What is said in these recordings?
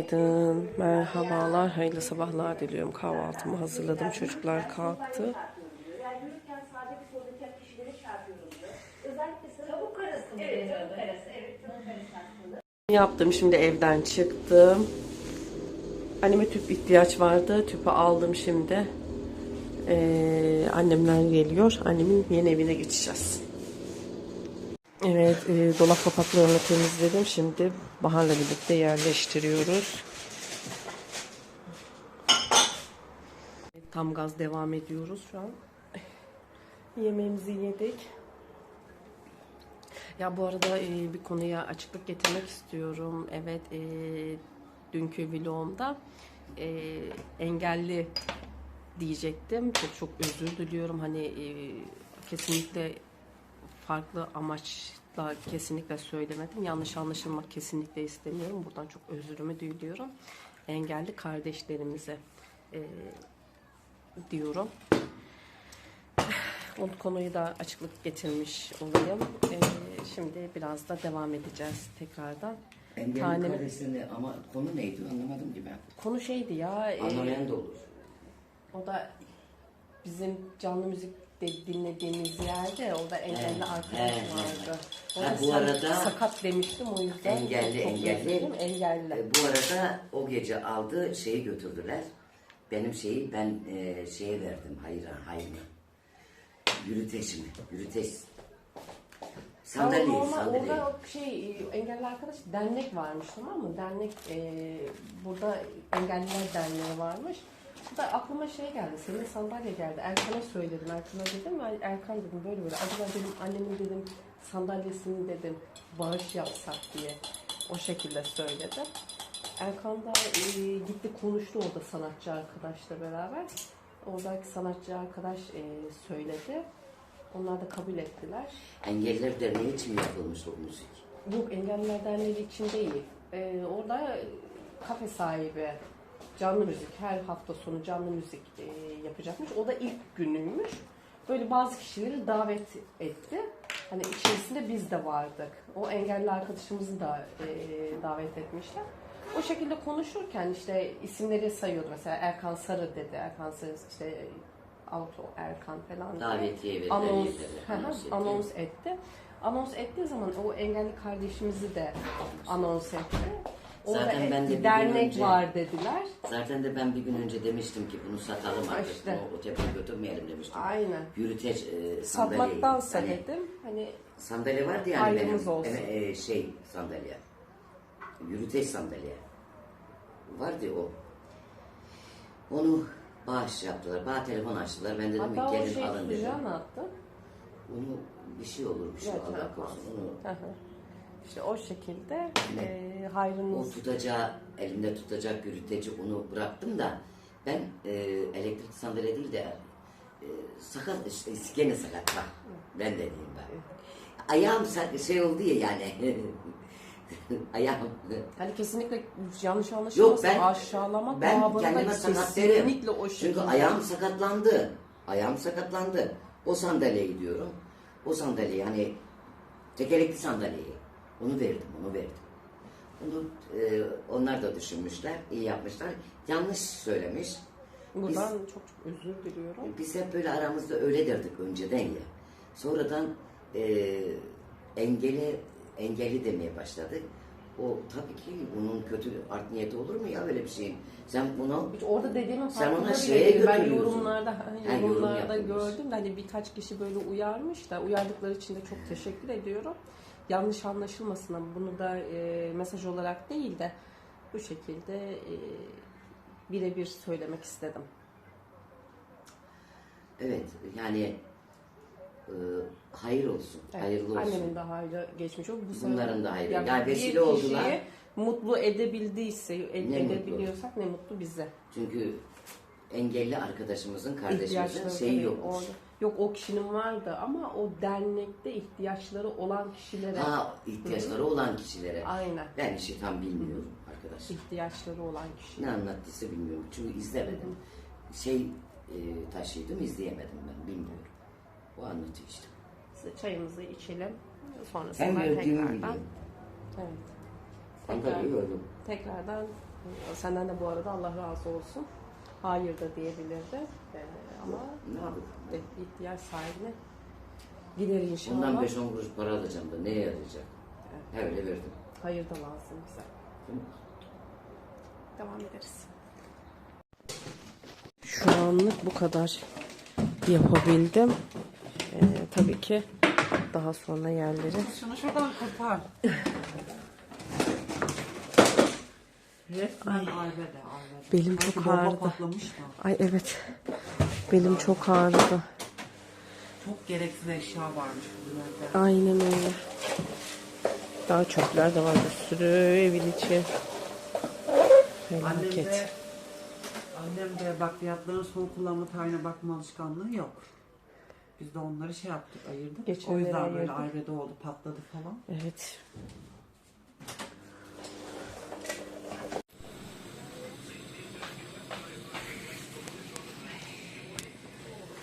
Günaydın, merhabalar, hayırlı sabahlar diliyorum. Kahvaltımı hazırladım, çocuklar kalktı. Yaptım, şimdi evden çıktım. Anneme tüp ihtiyaç vardı, tüpü aldım şimdi. Ee, annemler geliyor, annemin yeni evine geçeceğiz. Evet, e, dolap kapaklarını temizledim. Şimdi Bahar'la birlikte yerleştiriyoruz. Tam gaz devam ediyoruz şu an. Yemeğimizi yedik. Ya bu arada e, bir konuya açıklık getirmek istiyorum. Evet, e, dünkü vlogumda e, engelli diyecektim. Çok çok özür diliyorum. Hani e, kesinlikle farklı amaçla kesinlikle söylemedim. Yanlış anlaşılmak kesinlikle istemiyorum. Buradan çok özürümü diliyorum. Engelli kardeşlerimize e, diyorum. O konuyu da açıklık getirmiş olayım. Ee, şimdi biraz da devam edeceğiz tekrardan. Engelli Tanem- kardeşlerini ama konu neydi anlamadım ki ben. Konu şeydi ya, e, Anlamayan da olur. o da bizim canlı müzik de dinlediğimiz yerde orada engelli arkadaş he, he. vardı. Ha, Orada bu arada- sakat demiştim o yüzden. Engelli, engelli. Engelli. E, bu arada o gece aldı şeyi götürdüler. Benim şeyi ben e, şeye verdim hayra hayrına. Yürüteçimi. Yürüteç. Sandalyeyi, Ama normal sandalyeyi. orada o şey engelli arkadaş dernek varmış tamam mı? Dernek e, burada engelliler derneği varmış. Da aklıma şey geldi. Senin sandalye geldi. Erkan'a söyledim. Erkan'a dedim. "Ay, Erkan dedim böyle böyle. Acaba dedim annemin dedim sandalyesini dedim bağış yapsak diye. O şekilde söyledim. Erkan da e, gitti konuştu orada sanatçı arkadaşla beraber. Oradaki sanatçı arkadaş e, söyledi. Onlar da kabul ettiler. Engelliler Derneği için yapılmış o müzik. Yok Engelliler Derneği için değil. Ee, orada kafe sahibi canlı müzik her hafta sonu canlı müzik e, yapacakmış. O da ilk günüymüş. Böyle bazı kişileri davet etti. Hani içerisinde biz de vardık. O engelli arkadaşımızı da e, davet etmişler. O şekilde konuşurken işte isimleri sayıyordu. Mesela Erkan Sarı dedi. Erkan Sarı işte Auto Erkan falan Davetiye verir. anons, anons ediyor. anons etti. Anons ettiği zaman o engelli kardeşimizi de anons etti. Orada Zaten ben de bir gün önce- var dediler. Zaten de ben bir gün önce demiştim ki bunu satalım artık. İşte. O tepeye götürmeyelim demiştim. Aynen. Yürüteç e, sandalyeyi. Satmaktansa Hani dedim. Hani Sandalye vardı yani benim. olsun. e, şey sandalye. Yürüteç sandalye. Vardı o. Onu bağış yaptılar. Bana telefon açtılar. Ben dedim hatta ki o gelin şey alın dedim. Sürcan attı. Onu bir şey olur bir şey Evet, Allah korusun. Onu, Hı hı. İşte o şekilde e, o hayrınız tutacağı, elinde tutacak yürüteci onu bıraktım da ben e, elektrikli sandalye değil de e, sakat işte gene sakat bak. Ben de diyeyim ben. Ayağım şey oldu ya yani. Ayağım. hani kesinlikle yanlış anlaşılmasın Yok ben aşağılama ben babında kendime sakat derim. kesinlikle o şekilde. Çünkü ayağım sakatlandı. Ayağım sakatlandı. O sandalyeyi diyorum. O sandalyeyi hani tekerlekli sandalyeyi. Onu verdim, onu verdim. Onu e, onlar da düşünmüşler, iyi yapmışlar. Yanlış söylemiş. Buradan çok çok özür diliyorum. Biz hep böyle aramızda öyle derdik önceden ya. Sonradan e, engeli engelli demeye başladık. O tabii ki bunun kötü art niyeti olur mu ya öyle bir şeyin? Sen bunu İşte Orada dediğimin Sen ona şeye bile. Ben yorumlarda, yorum yorumlarda yapılmış. gördüm de hani birkaç kişi böyle uyarmış da uyardıkları için de çok teşekkür ediyorum. Yanlış anlaşılmasın ama bunu da e, mesaj olarak değil de bu şekilde e, birebir söylemek istedim. evet yani e, hayır olsun, Evet, hayırlı olsun. Annemin de hayrı geçmiş oldu. Bu Bunların da hayrı. Yani Yani vesile oldular. mutlu edebildiyse, ed- Ne mutlu. edebiliyorsak ne mutlu bize. Çünkü engelli arkadaşımızın, kardeşimizin İhtiyaçları şeyi tabii yokmuş. orada. Yok o kişinin vardı ama o dernekte ihtiyaçları olan kişilere Ha ihtiyaçları olan kişilere. aynen Ben işi tam bilmiyorum arkadaş. ihtiyaçları olan kişi. Ne anlattıysa bilmiyorum. Çünkü izlemedim. Şey e, taşıydım izleyemedim ben bilmiyorum. O anlatıyor işte. Size çayımızı içelim. Sonrasında gördüğümü tekrardan. biliyorum. Evet. Ben Tekrar, de gördüm. tekrardan senden de bu arada Allah razı olsun. Hayır da diyebilirdi. Ee, ama evet, ihtiyaç sahibine gider inşallah. Ondan 5-10 kuruş para alacağım da neye yarayacak? Öyle verdim. Hayır da lazım bize. Devam ederiz. Şu anlık bu kadar yapabildim. Ee, tabii ki daha sonra yerleri Şunu şuradan kopar. Resmen arbede, arbede. Belim Sanki çok bomba ağrıdı. patlamış da. Ay evet. Belim çok ağrıdı. Çok gereksiz eşya varmış bunlarda. Aynen öyle. Daha çöpler de var bir sürü evin içi. Annem Felaket. de, annem de bakliyatların son kullanma tarihine bakma alışkanlığı yok. Biz de onları şey yaptık, ayırdık. Geçenleri o yüzden böyle ayırdık. arbede oldu, patladı falan. Evet.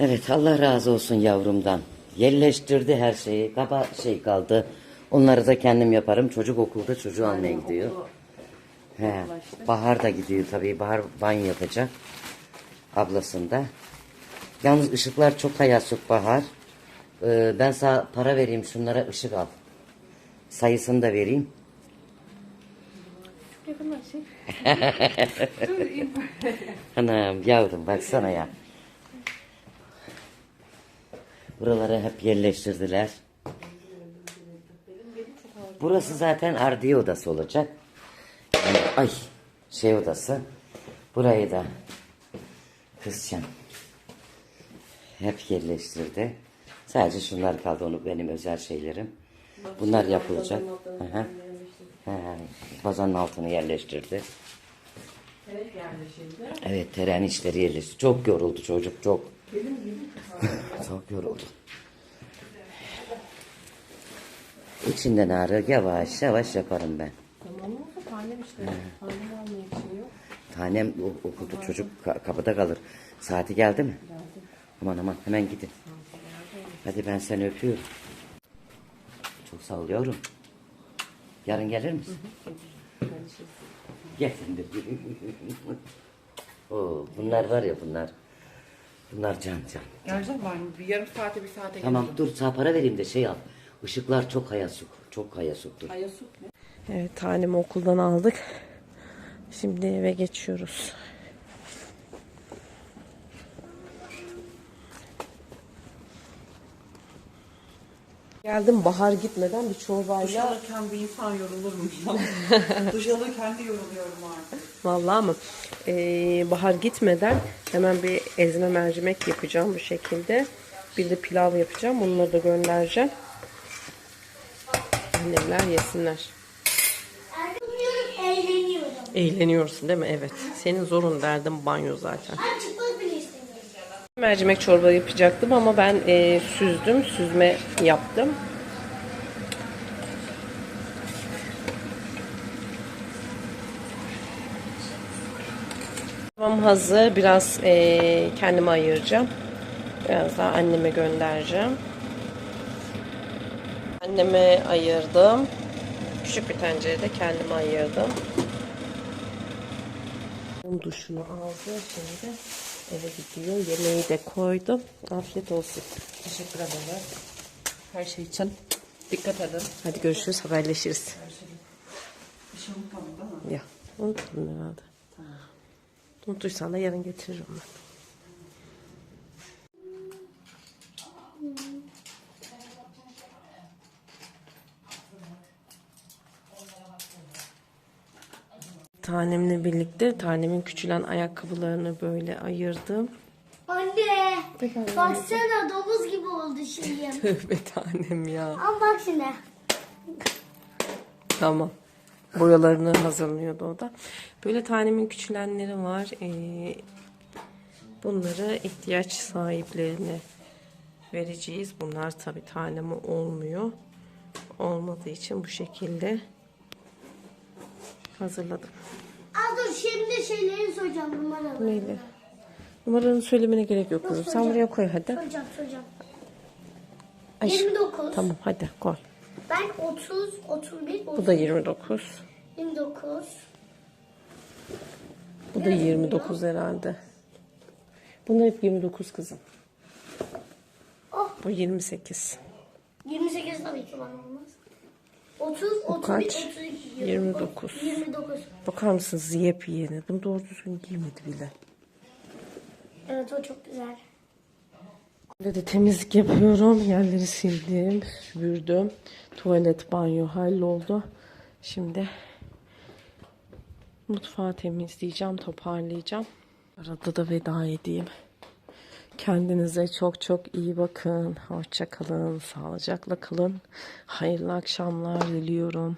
Evet Allah razı olsun yavrumdan. Yerleştirdi her şeyi. Kaba şey kaldı. Onları da kendim yaparım. Çocuk okulda çocuğu almaya gidiyor. He. Bahar da gidiyor tabii. Bahar banyo yapacak. Ablasında. Yalnız ışıklar çok hayasuk Bahar. Ee, ben sana para vereyim şunlara ışık al. Sayısını da vereyim. Anam yavrum baksana ya. Buraları hep yerleştirdiler. Burası zaten ardiye odası olacak. Yani, ay şey odası. Burayı da kızcan hep yerleştirdi. Sadece şunlar kaldı onu benim özel şeylerim. Bunlar yapılacak. Hı. Bazanın altını yerleştirdi. Evet teren işleri yerleşti. Çok yoruldu çocuk çok. Çok yoruldu. İçinden ağrı yavaş yavaş yaparım ben. Tamam mı? Tanem işte. Tanem almaya şey yok. Tanem o- okulda çocuk ka- kapıda kalır. Saati geldi mi? Aman aman hemen gidin. Hadi ben seni öpüyorum. Çok yavrum. Yarın gelir misin? Gel sen. Oo, bunlar var ya bunlar. Bunlar can can. Geleceğim ben bir yarım saate bir saate Tamam dur sana para vereyim de şey al. Işıklar çok hayasuk. Çok hayasuktur. Evet tanemi okuldan aldık. Şimdi eve geçiyoruz. Geldim bahar gitmeden bir Duş çorbayla. alırken bir insan yorulur mu ya? Duş alırken de yoruluyorum artık. Vallahi mı? Ee, bahar gitmeden hemen bir ezme mercimek yapacağım bu şekilde. Bir de pilav yapacağım. Bunları da göndereceğim. Annemler yesinler. Eğleniyorum. Eğleniyorsun değil mi? Evet. Senin zorun derdin banyo zaten. Mercimek çorba yapacaktım ama ben e, süzdüm. Süzme yaptım. Tamam hazır. Biraz e, kendime ayıracağım. Biraz daha anneme göndereceğim. Anneme ayırdım. Küçük bir tencerede kendime ayırdım. Duşunu aldı. Şimdi eve gidiyor. Yemeği de koydum. Afiyet olsun. Teşekkür ederim. Her şey için. Dikkat edin. Hadi görüşürüz. Haberleşiriz. Bir şey unutmadım değil mi? Ya unuttum herhalde. Unuttuysan da yarın getiririm ben. Tanemle birlikte tanemin küçülen ayakkabılarını böyle ayırdım. Anne, baksana domuz gibi oldu şimdi. Tövbe tanem ya. Ama bak şimdi. Tamam. Boyalarını hazırlıyordu o da. Böyle tanemin küçülenleri var. Ee, bunları ihtiyaç sahiplerine vereceğiz. Bunlar tabi tanemi olmuyor. Olmadığı için bu şekilde hazırladım. Aa dur şimdi şeyleri soracağım numaraları. Neyle? Numaranı söylemene gerek yok. kızım. Sen buraya koy hadi. Soracağım soracağım. Ay, 29. Tamam hadi koy. Ben 30, 31, Bu da 29. 29, da 29 herhalde. Bunlar hep 29 kızım. Oh. Bu 28. 28 tabii ki bana olmaz. 30, 31, kaç? 32, 29. 29. Bakar mısınız yepyeni. Bunu doğru düzgün giymedi bile. Evet o çok güzel. Burada da temizlik yapıyorum. Yerleri sildim, süpürdüm. Tuvalet, banyo halloldu. Şimdi mutfağı temizleyeceğim, toparlayacağım. Arada da veda edeyim. Kendinize çok çok iyi bakın. Hoşça kalın, sağlıcakla kalın. Hayırlı akşamlar diliyorum.